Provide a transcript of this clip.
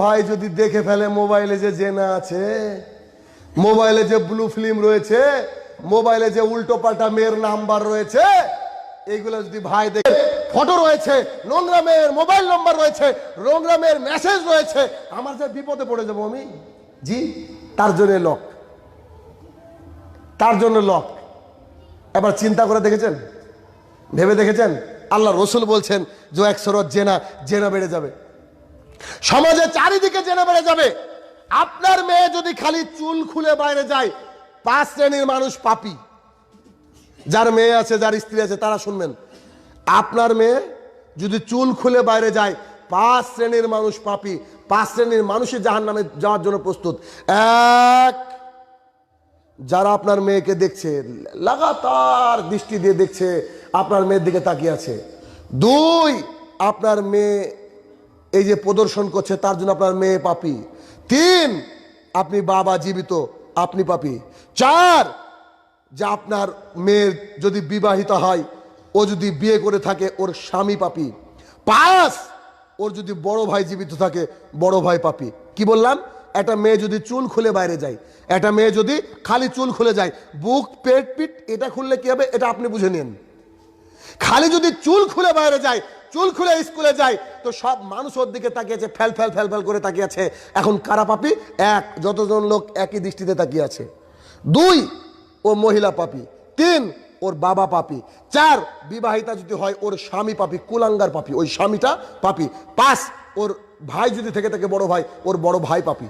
ভাই যদি দেখে ফেলে মোবাইলে যে জেনা আছে, মোবাইলে যে ব্লু ফিল্ম রয়েছে, মোবাইলে যে উল্টো পাল্টা মেয়ের নাম্বার রয়েছে, এইগুলো যদি ভাই দেখে, ফটো রয়েছে, নোংরা মেয়ের মোবাইল নাম্বার রয়েছে, নোংরা মেয়ের মেসেজ রয়েছে, আমার যে বিপদে পড়ে যাব আমি? জি, তার জন্য লক তার জন্য লক এবার চিন্তা করে দেখেছেন? ভেবে দেখেছেন? আল্লাহ রসুল বলছেন যে এক সরত জেনা জেনা বেড়ে যাবে। সমাজে চারিদিকে জেনে বেড়ে যাবে। আপনার মেয়ে যদি খালি চুল খুলে বাইরে যায়, পাঁচ শ্রেণির মানুষ পাপি। যার মেয়ে আছে, যার স্ত্রী আছে, তারা শুনবেন। আপনার মেয়ে যদি চুল খুলে বাইরে যায়, পাঁচ শ্রেণির মানুষ পাপি। পাঁচ শ্রেণির মানুষই জাহান নামে যাওয়ার জন্য প্রস্তুত। এক, যারা আপনার মেয়েকে দেখছে, লাগাতার দৃষ্টি দিয়ে দেখছে, আপনার মেয়ের দিকে তাকিয়ে আছে। দুই, আপনার মেয়ে এই যে প্রদর্শন করছে, তার জন্য আপনার মেয়ে পাপি। তিন, আপনি বাবা জীবিত, আপনি পাপি। চার, যে আপনার মেয়ের যদি বিবাহিত হয়, ও যদি বিয়ে করে থাকে, ওর স্বামী পাপি। পাঁচ, ওর যদি বড় ভাই জীবিত থাকে, বড় ভাই পাপি। কি বললাম? একটা মেয়ে যদি চুল খুলে বাইরে যায়, একটা মেয়ে যদি খালি চুল খুলে যায়, বুক, পেট পিট এটা খুললে কি হবে? এটা আপনি বুঝে নিন। খালি যদি চুল খুলে বাইরে যায় চুল খুলে স্কুলে যায়। তো সব মানুষ ওর দিকে তাকিয়েছে, ফেল ফেল ফেল ফেল করে তাকিয়েছে। এখন কারা পাপি? এক, যতজন লোক একই দৃষ্টিতে তাকিয়ে আছে। দুই, ও মহিলা পাপি। তিন, ওর বাবা পাপি। চার, বিবাহিতা যদি হয়, ওর স্বামী পাপি, কুলাঙ্গার পাপি। ওই স্বামীটা পাপি। পাঁচ, ওর ভাই যদি থেকে থাকে বড় ভাই, ওর বড় ভাই পাপি।